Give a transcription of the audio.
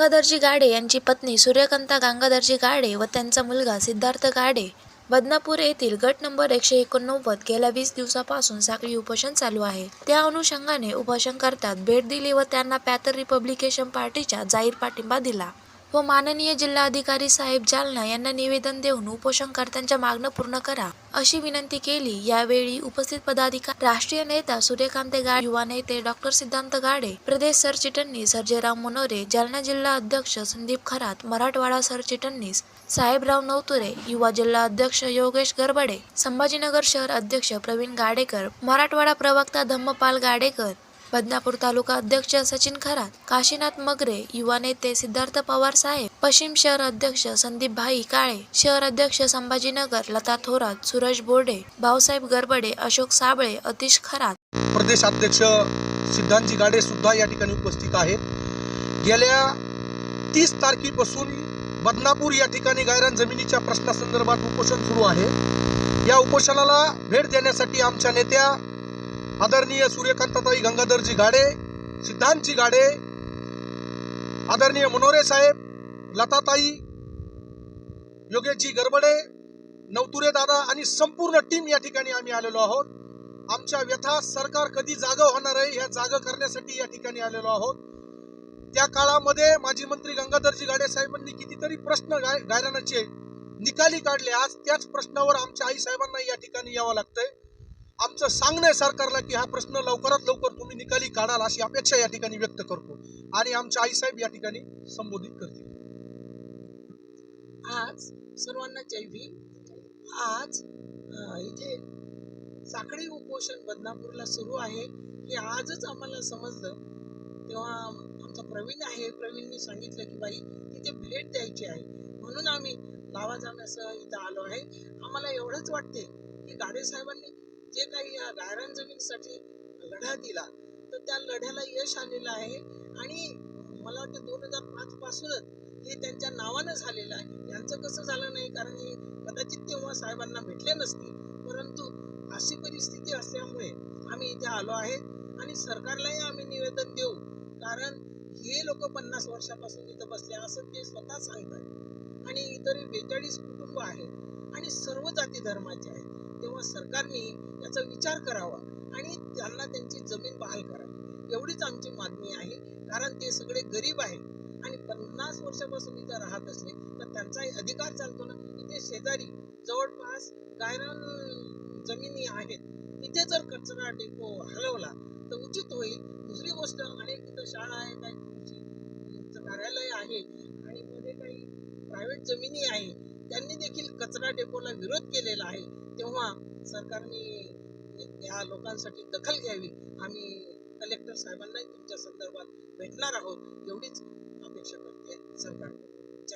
गंगाधरजी गाडे यांची पत्नी सूर्यकांता गंगाधरजी गाडे व त्यांचा मुलगा सिद्धार्थ गाडे बदनापूर येथील गट नंबर एकशे एकोणनव्वद गेल्या वीस दिवसापासून साखळी उपोषण चालू आहे. त्या अनुषंगाने उपोषणकर्त्यात भेट दिली व त्यांना पॅथर रिपब्लिकेशन पार्टीचा जाहीर पाठिंबा दिला. व माननीय जिल्हाधिकारी साहेब जालना यांना निवेदन देऊन उपोषणकर्त्यांच्या मागणं पूर्ण करा अशी विनंती केली. यावेळी उपस्थित पदाधिकारी राष्ट्रीय नेता सूर्यकांत गाडे युवा नेते डॉक्टर सिद्धांत गाडे प्रदेश सरचिटणीस सर्जेराव मनोरे जालना जिल्हा अध्यक्ष संदीप खरात मराठवाडा सरचिटणीस साहेबराव नवतुरे युवा जिल्हा अध्यक्ष योगेश गरबडे संभाजीनगर शहर अध्यक्ष प्रवीण गाडेकर मराठवाडा प्रवक्ता धम्मपाल गाडेकर बदनापूर तालुका अध्यक्ष सचिन खरात काशीनाथ मगरे युवा नेते सिद्धार्थ पवार साहेब पश्चिम शहर अध्यक्ष संदीप भाई काळे शहर अध्यक्ष संभाजीनगर लता थोरात सुरेश बोर्डे भाऊसाहेब गरबडे अशोक साबळे अतिश खरात. प्रदेश अध्यक्ष सिद्धांतजी गाडे सुद्धा या ठिकाणी उपस्थित आहेत. गेल्या तीस तारखेपासून बदनापूर या ठिकाणी गायरान जमिनीच्या प्रश्नासंदर्भात उपोषण सुरू आहे. या उपोषणाला भेट देण्यासाठी आमच्या नेत्या आदरणीय सूर्यकांताताई गंगाधरजी गाडे सिद्धांतजी गाडे आदरणीय मनोरे साहेब लताताई योगेशजी गरबडे नवतुरे दादा आणि संपूर्ण टीम या ठिकाणी आम्ही आलेलो आहोत. आमच्या व्यथा सरकार कधी जागं होणार आहे ह्या जागं करण्यासाठी या ठिकाणी आलेलो आहोत. त्या काळामध्ये माजी मंत्री गंगाधरजी गाडे साहेबांनी कितीतरी प्रश्न गाय गायरानाचे निकाली काढले. आज त्याच प्रश्नावर आमच्या आई साहेबांना या ठिकाणी यावं लागतंय. आमचं सांगणं आहे सरकारला की हा प्रश्न लवकरात लवकर तुम्ही निकाली काढाल अशी अपेक्षा या ठिकाणी व्यक्त करतो. आणि आमच्या आई साहेब या ठिकाणी संबोधित करतील. आज सर्वांना जैवी आज इथे साखळी उपोषण बदनापूरला सुरू आहे. हे आजच आम्हाला समजलं. तेव्हा आमचा प्रवीण आहे. प्रवीणनी सांगितलं की बाई तिथे भेट द्यायची आहे. म्हणून आम्ही लावा जाण्यासह इथं आलो आहे. आम्हाला एवढंच वाटते की गाडे साहेबांनी जे काही या गायरान जमिनीसाठी लढा दिला तर त्या लढ्याला यश आलेलं आहे. आणि मला वाटतं दोन हजार पाच पासूनच हे त्यांच्या नावानं झालेलं आहे. यांचं कसं झालं नाही कारण हे कदाचित तेव्हा साहेबांना भेटले नसते. परंतु अशी परिस्थिती असल्यामुळे आम्ही इथे आलो आहे आणि सरकारलाही आम्ही निवेदन देऊ. कारण हे लोक पन्नास वर्षापासून इथं बसले असं ते स्वतः सांगतात. आणि इतर बेचाळीस कुटुंब आहेत आणि सर्व जाती धर्माचे आहेत. तेव्हा सरकारने याचा विचार करावा आणि त्यांना त्यांची जमीन बहाल करावी. एवढीच आमची मागणी आहे. कारण ते सगळे गरीब आहेत आणि पन्नास वर्षापासून इथं राहत असले तर त्यांचाही अधिकार चालतो ना? इथे शेजारी जवळपास गायरान जमिनी आहेत. तिथे जर कचरा डेपो हलवला तर उचित होईल. दुसरी गोष्ट अनेक तिथं शाळा आहे काही कार्यालय आहे आणि मध्ये काही प्रायव्हेट जमिनी आहे. त्यांनी देखील कचरा डेपोला विरोध केलेला आहे तेव्हा सरकारने या लोकांसाठी दखल घ्यावी. आम्ही कलेक्टर साहेबांनाही तुमच्या संदर्भात भेटणार आहोत एवढीच अपेक्षा करते सरकार